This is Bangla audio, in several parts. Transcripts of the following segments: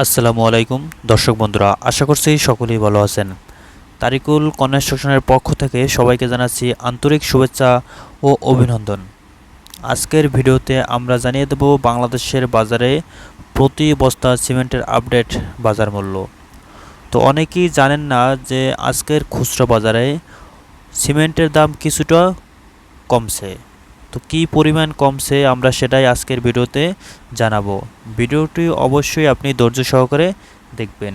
আসসালামু আলাইকুম, দর্শক বন্ধুরা, আশা করছি সকলেই ভালো আছেন। তারিকুল কনস্ট্রাকশনের পক্ষ থেকে সবাইকে জানাচ্ছি আন্তরিক শুভেচ্ছা ও অভিনন্দন। আজকের ভিডিওতে আমরা জানিয়ে দেব বাংলাদেশের বাজারে প্রতি বস্তা সিমেন্টের আপডেট বাজার মূল্য। তো অনেকেই জানেন না যে আজকের খুচরো বাজারে সিমেন্টের দাম কিছুটা কমছে। তো কী পরিমাণ কমছে আমরা সেটাই আজকের ভিডিওতে জানাব। ভিডিওটি অবশ্যই আপনি ধৈর্য সহকারে দেখবেন।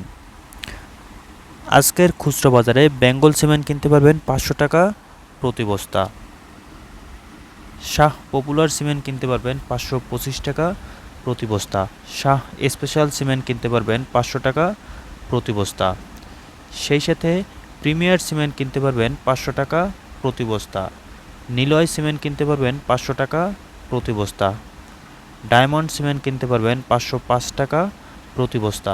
আজকের খুচরো বাজারে বেঙ্গল সিমেন্ট কিনতে পারবেন পাঁচশো টাকা প্রতি বস্তা। শাহ পপুলার সিমেন্ট কিনতে পারবেন পাঁচশো পঁচিশ টাকা প্রতি বস্তা। শাহ স্পেশাল সিমেন্ট কিনতে পারবেন পাঁচশো টাকা প্রতি বস্তা। সেই সাথে প্রিমিয়ার সিমেন্ট কিনতে পারবেন পাঁচশো টাকা প্রতি বস্তা। নিলয় সিমেন্ট কিনতে পারবেন পাঁচশো টাকা প্রতি বস্তা। ডায়মন্ড সিমেন্ট কিনতে পারবেন পাঁচশো পাঁচ টাকা প্রতি বস্তা।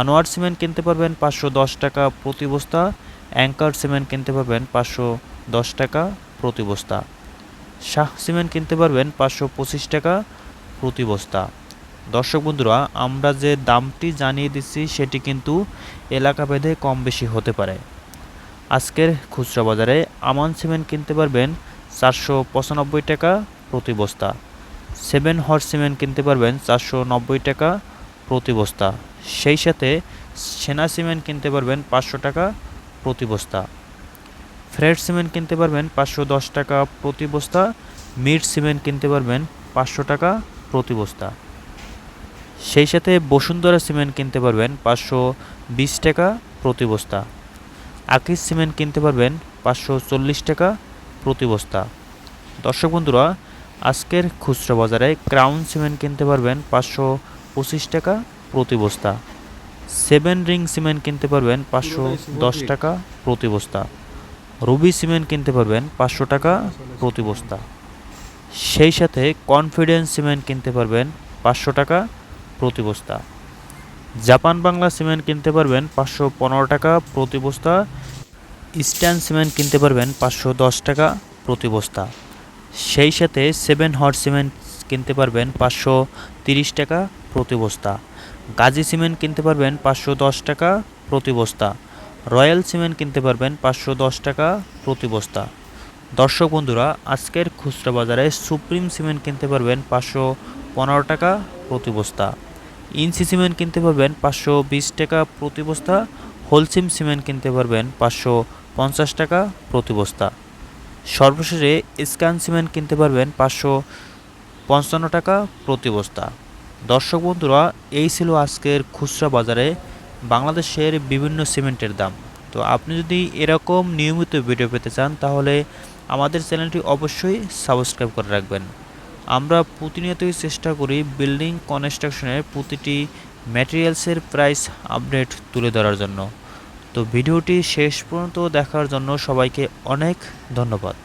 আনোয়ার সিমেন্ট কিনতে পারবেন পাঁচশো দশ টাকা প্রতি বস্তা। অ্যাঙ্কার সিমেন্ট কিনতে পারবেন পাঁচশো দশ টাকা প্রতি বস্তা। শাহ সিমেন্ট কিনতে পারবেন পাঁচশো পঁচিশ টাকা প্রতি বস্তা। দর্শক বন্ধুরা, আমরা যে দামটি জানিয়ে দিচ্ছি, সেটি কিন্তু এলাকা ভেদে কম বেশি হতে পারে। আজকের খুচরা বাজারে আমান সিমেন্ট কিনতে পারবেন চারশো পঁচানব্বই টাকা প্রতি বস্তা। সেভেন হর্স সিমেন্ট কিনতে পারবেন চারশো নব্বই টাকা প্রতি বস্তা। সেই সাথে সেনা সিমেন্ট কিনতে পারবেন পাঁচশো টাকা প্রতি বস্তা। ফ্রেড সিমেন্ট কিনতে পারবেন পাঁচশো দশ টাকা প্রতি বস্তা। মিট সিমেন্ট কিনতে পারবেন পাঁচশো টাকা প্রতি বস্তা। সেই সাথে বসুন্ধরা সিমেন্ট কিনতে পারবেন পাঁচশো বিশ টাকা প্রতি বস্তা। আকিস সিমেন্ট কিনতে পারবেন পাঁচশো চল্লিশ টাকা প্রতি বস্তা। দর্শক বন্ধুরা, আজকের খুচরা বাজারে ক্রাউন সিমেন্ট কিনতে পারবেন পাঁচশো পঁচিশ টাকা প্রতি বস্তা। সেভেন রিং সিমেন্ট কিনতে পারবেন পাঁচশো দশ টাকা প্রতি বস্তা। রুবি সিমেন্ট কিনতে পারবেন পাঁচশো টাকা প্রতি বস্তা। সেই সাথে কনফিডেন্স সিমেন্ট কিনতে পারবেন পাঁচশো টাকা প্রতি বস্তা। জাপান বাংলা সিমেন্ট কিনতে পারবেন পাঁচশো পনেরো টাকা প্রতি বস্তা। ইস্টার্ন সিমেন্ট কিনতে পারবেন পাঁচশো দশ টাকা প্রতি বস্তা। সেই সাথে সেভেন হট সিমেন্ট কিনতে পারবেন পাঁচশো তিরিশ টাকা প্রতি বস্তা। গাজী সিমেন্ট কিনতে পারবেন পাঁচশো দশ টাকা প্রতি বস্তা। রয়্যাল সিমেন্ট কিনতে পারবেন পাঁচশো দশ টাকা প্রতি বস্তা। দর্শক বন্ধুরা, আজকের খুচরা বাজারে সুপ্রিম সিমেন্ট কিনতে পারবেন পাঁচশো পনেরো টাকা প্রতি বস্তা। ইনসি সিমেন্ট কিনতে পারবেন পাঁচশো বিশ টাকা প্রতি বস্তা, হোলসিম সিমেন্ট কিনতে পারবেন পাঁচশো পঞ্চাশ টাকা প্রতি বস্তা। সর্বশেষে স্ক্যান সিমেন্ট কিনতে পারবেন পাঁচশো পঞ্চান্ন টাকা প্রতি বস্তা। দর্শক বন্ধুরা, এই ছিল আজকের খুচরা বাজারে বাংলাদেশের বিভিন্ন সিমেন্টের দাম। তো আপনি যদি এরকম নিয়মিত ভিডিও পেতে চান, তাহলে আমাদের চ্যানেলটি অবশ্যই সাবস্ক্রাইব করে রাখবেন। আমরা প্রতিনিয়তই চেষ্টা করি বিল্ডিং কনস্ট্রাকশনের প্রতিটি ম্যাটেরিয়ালসের প্রাইস আপডেট তুলে ধরার জন্য। তো ভিডিওটি শেষ পর্যন্ত দেখার জন্য সবাইকে অনেক ধন্যবাদ।